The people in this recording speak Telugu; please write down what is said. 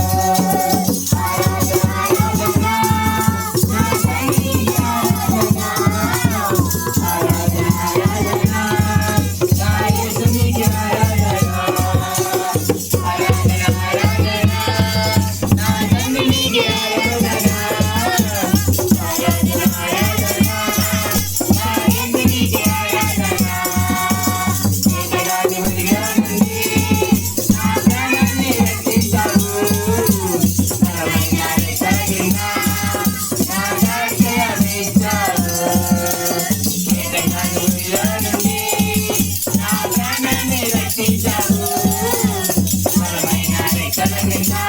যায় రక్షించావు బలమైన రెక్కల కింద